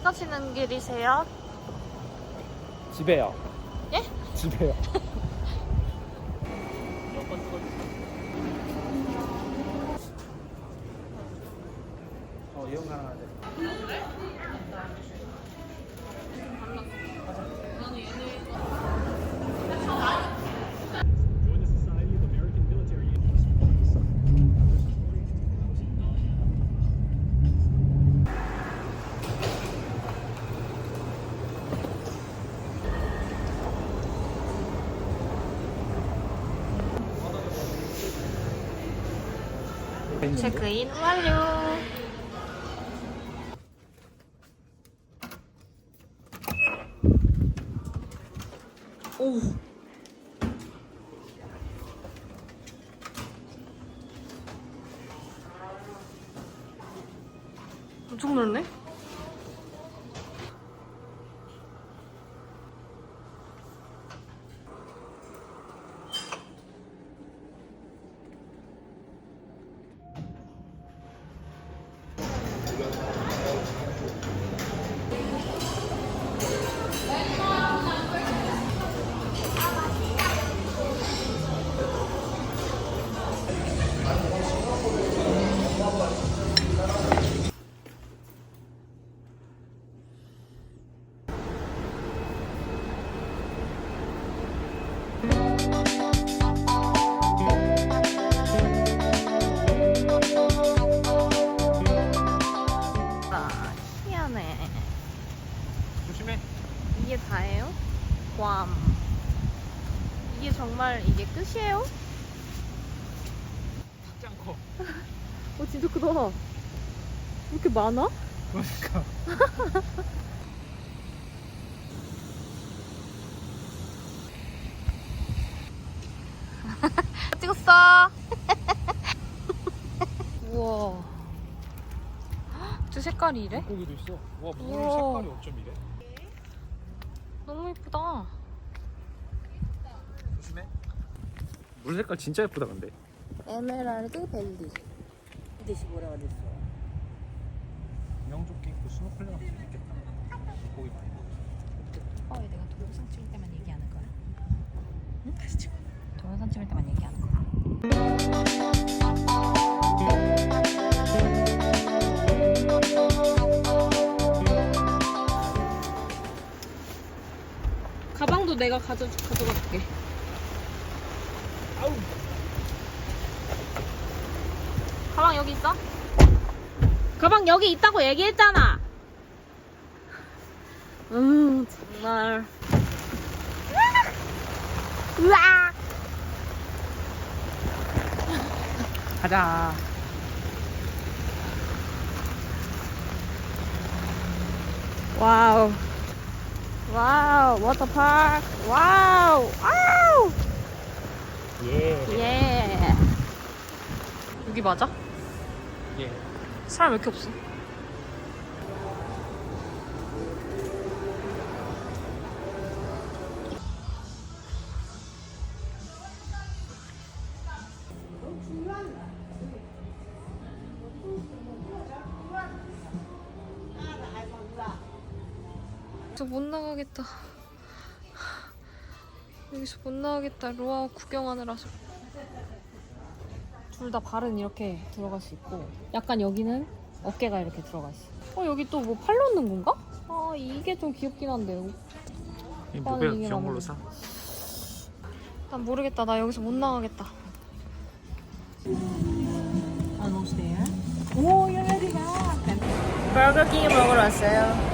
가시는 길이세요? 집에요. 예? 집에요. 어, 이용 가능하대. 체크인 완료. 오. 이게 다예요? 괌. 이게 정말 이게 끝이에요? 작지 않고. 어 진짜 크다. 왜 이렇게 많아? 그러니까. 찍었어. 우와. 저 색깔이 이래? 고기도 있어. 와, 물 우와. 색깔이 어쩜 이래? 너무 예쁘다. 조심해. 물 색깔 진짜 예쁘다 근데. 에메랄드 벨리. 뜻이 뭐라고 그랬어? 구명조끼 입고 스노클링 하면 재밌겠다. 고기 많이 먹어. 어, 내가 동영상 찍을 때만 얘기하는 거야? 응? 다시 찍어. 동영상 찍을 때만 얘기하는 거야. 내가 가져 가져갈게. 아우. 가방 여기 있어? 가방 여기 있다고 얘기했잖아. 음 정말. 으악! 가자. 와우. 와우 워터파크. 와우. 와우. 예. 예. 여기 맞아? 예. 사람 왜 이렇게 없어? 저못 나가겠다. 여기서 못 나가겠다. 로아 구경하느라서. 둘 다 발은 이렇게 들어갈 수 있고 약간 여기는 어깨가 이렇게 들어가 있어. 어 여기 또 뭐 팔 넣는 건가? 아 이게 좀 귀엽긴 한데. 이 이게 귀여운 걸로 사. 난 모르겠다. 나 여기서 못 나가겠다. Almost there. 오, you're ready back. 버거킹 먹으러 왔어요.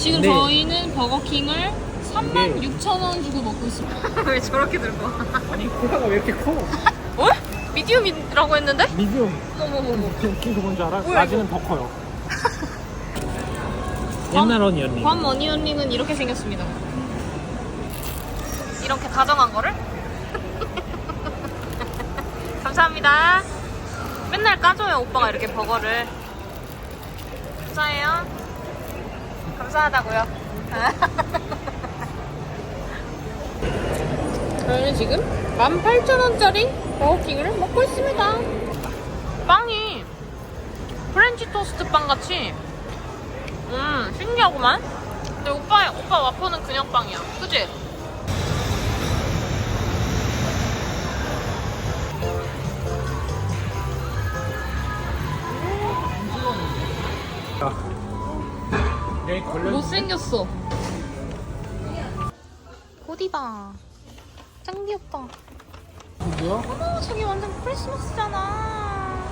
지금 네. 저희는 버거킹을 3만 6천 원 주고 먹고 있습니다. 왜 저렇게 들고 와? 아니 코라가 왜 이렇게 커? 어? 미디움이라고 했는데? 미디움. 어머머머. 웃긴 거 뭔지 알아? 뭐야, 라지는 더 커요. 옛날 언니 언니. 괌 어니언링은 이렇게 생겼습니다. 이렇게 다정한 거를? 감사합니다. 맨날 까줘요, 오빠가 이렇게 버거를. 감사해요. 감사하다고요. 저희는 지금 18,000원짜리 버거킹을 먹고 있습니다. 빵이 프렌치 토스트 빵 같이 음, 신기하구만. 근데 오빠, 오빠 와퍼는 그냥 빵이야. 그지? 생겼어. 고디바. 짱 귀엽다. 뭐야? 어머, 저기 완전 크리스마스잖아.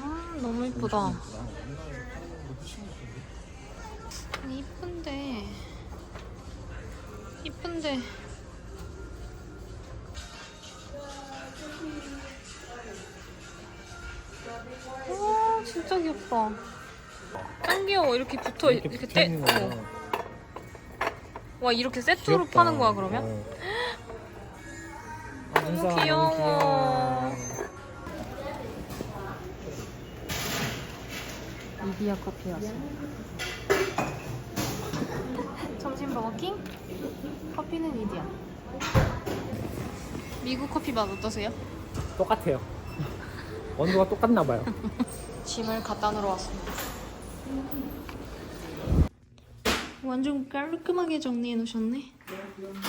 음, 너무 이쁘다. 이쁜데. 이쁜데. 와, 진짜 귀엽다. 짱 귀여워. 이렇게 붙어, 이렇게, 붙어 떼. 있는 어. 거. 와, 이렇게 세트로 귀엽다. 파는 거야, 그러면? 어. 아, 너무 눈사람 귀여워. 이디야 커피 왔습니다. 점심 버거킹, 커피는 이디야. 미국 커피 맛 어떠세요? 똑같아요. 원두가 똑같나 봐요. 짐을 갖다 놓으러 왔습니다. 완전 깔끔하게 정리해 놓으셨네.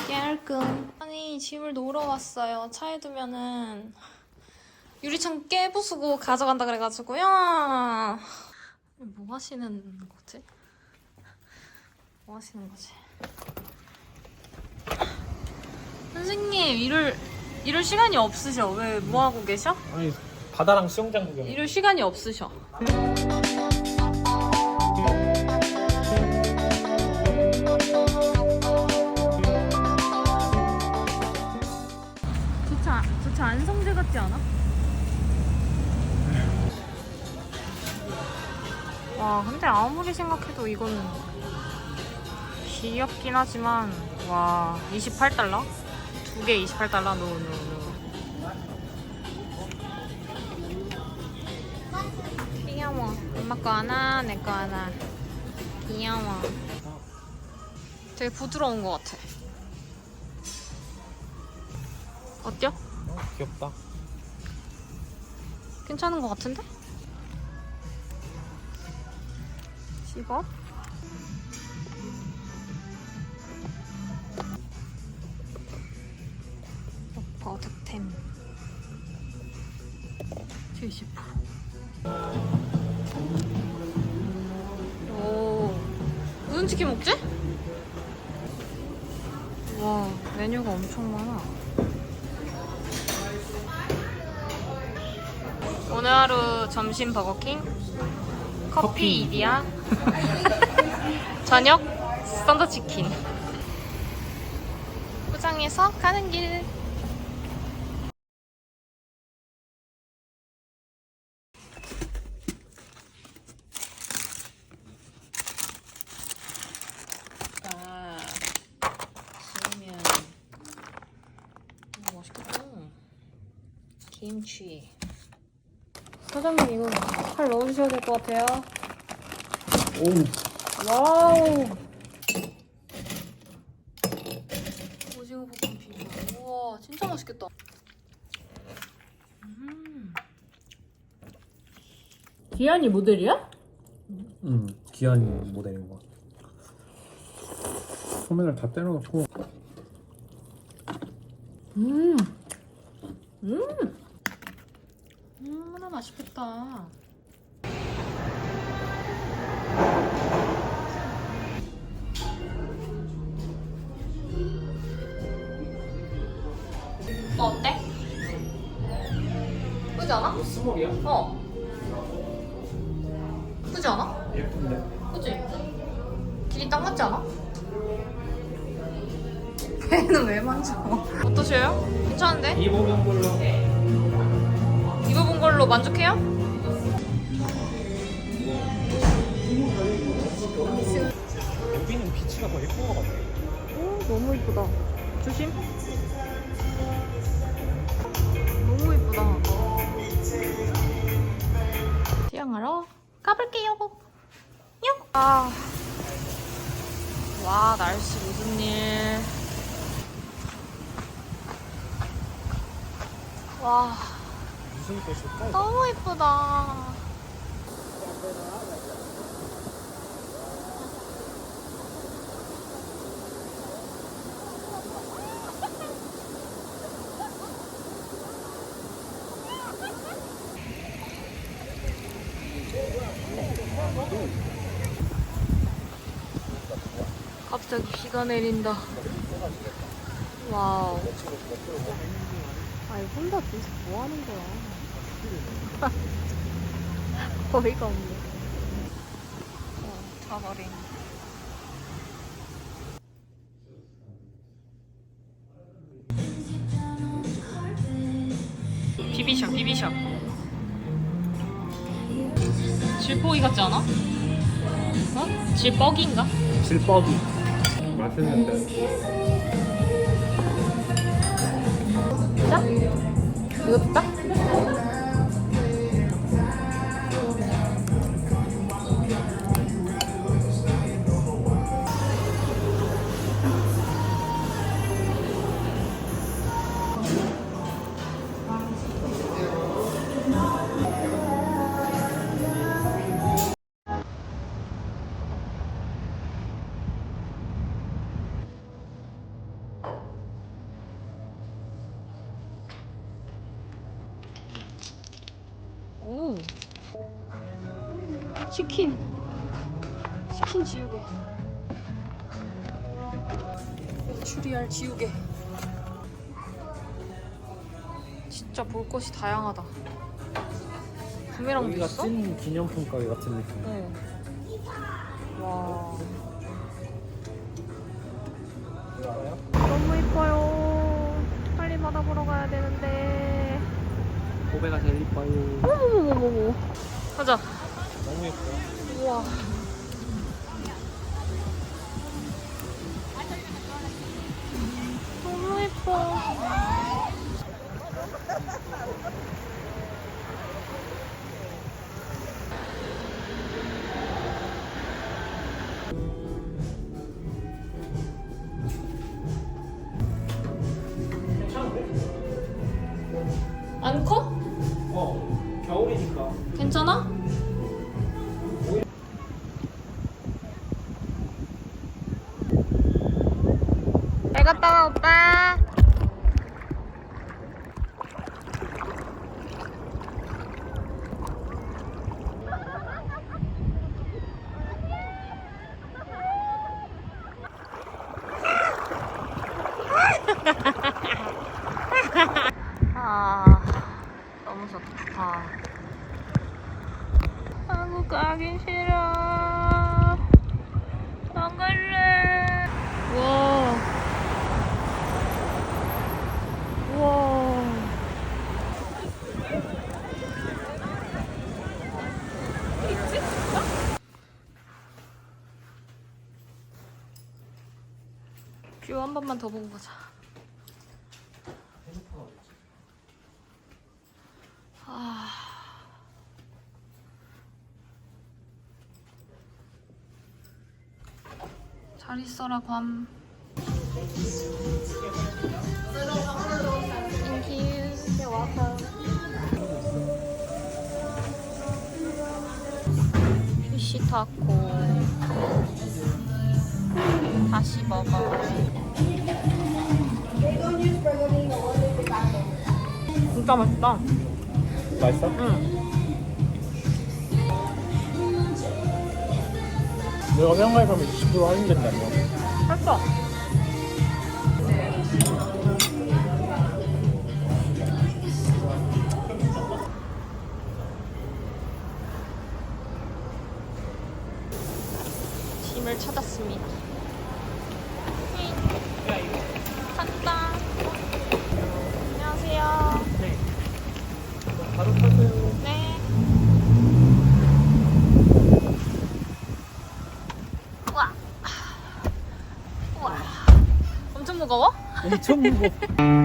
깔끔. 아니 짐을 놓으러 왔어요. 차에 두면은 유리창 깨부수고 가져간다 그래가지고요. 뭐 하시는 거지? 뭐 하시는 거지? 선생님 이럴 이럴 시간이 없으셔. 왜 뭐 하고 계셔? 아니 바다랑 수영장 구경. 이럴 시간이 없으셔. 안성재 같지 않아? 와 근데 아무리 생각해도 이건 귀엽긴 하지만 와 28달러? 두 개 28달러? 노노노 귀여워. 엄마 거 하나, 내 거 하나. 귀여워. 되게 부드러운 것 같아. 어때요? 어, 귀엽다. 괜찮은 것 같은데? 씹어? 오빠 득템 70%오 무슨 치킨 먹지? 와 메뉴가 엄청 많아 하루 점심 버거킹 커피 커피. 이디야 저녁 썬더치킨 포장해서 가는 길 아. 김치. 사장님 이거 팔 넣어주셔야 될 것 같아요. 오. 와우. 오징어 볶음 비빔. 우와, 진짜 맛있겠다. 음. 기한이 모델이야? 음 귀한 모델인 것 같아. 소면을 다 때려놓고 음. 음. 얼마나 맛있겠다. 너 어때? 그지 않아? 스몰이야? 어. 그지 않아? 예쁜데. 그지? 길이 딱 맞지 않아? 배는 왜 만져? 어떠세요? 괜찮은데? 입어본 걸로. 걸로 만족해요? 여기는 비치가 더 예쁜 것 같아. 오, 너무 이쁘다. 조심. 너무 이쁘다. 수영하러 가볼게요. 요. 아. 와, 날씨 무슨 일. 와, 무슨 꽃일까? 너무 예쁘다. 갑자기 비가 내린다. 와우. 아니 혼자 계속 뭐 하는 거야? 어이가 없네. 어, 자버린. 비비셔, 비비셔. 질포기 같지 않아? 어? 질뻐기인가? 질뻑이. 맛있는데. 진짜? 이것도 딱? 오. 치킨. 치킨 지우개. 추리할 지우개. 진짜 볼 것이 다양하다. 부메랑도 여기가 있어? 찐 기념품 가게 같은 느낌. 응. 고배가 제일 이뻐요. 어머머머머머. 가자. 너무 예뻐요. 우와. 너무 예뻐. 안 커? 잘 갔다 와 오빠 아 너무 좋다 한국 가기 싫어. 안 갈래. 와. 와. 뷰 한 번만 더 보고 가자. 아. 잘 있어라 괌. 피시 타코. 다시 먹어. 진짜 맛있다. 맛있어? 응. 내가 생각해 보면 20% 할인된다며. 했어. 짐을 찾았습니다. 안녕하세요. 네. 바로 타세요. 네. 우와. 무거워.